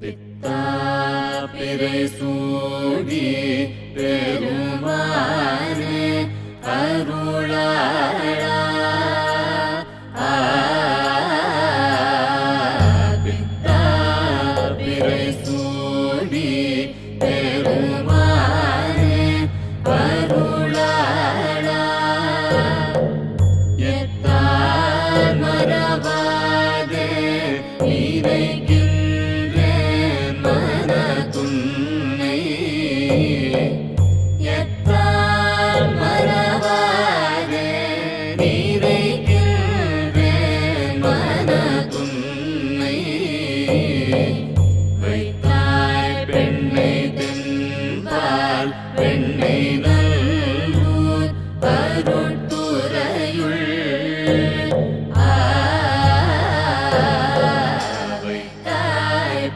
வித்தா பிறை சூடி பெருமாறு அருளாளா. வித்தா பிறை சூடி பெருமாறு அருளாளா. எத்தா மறவாது இறைக்கு விதைக்கின்ற மனதுன்னை வைத்தாய் பெண்ணை தென்பால் பெண்ணை நல்லூர்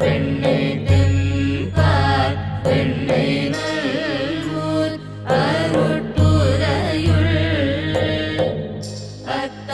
பெண்ணை Let the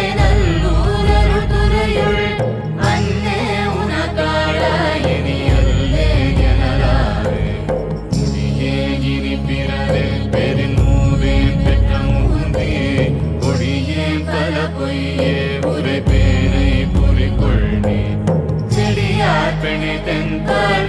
Bye.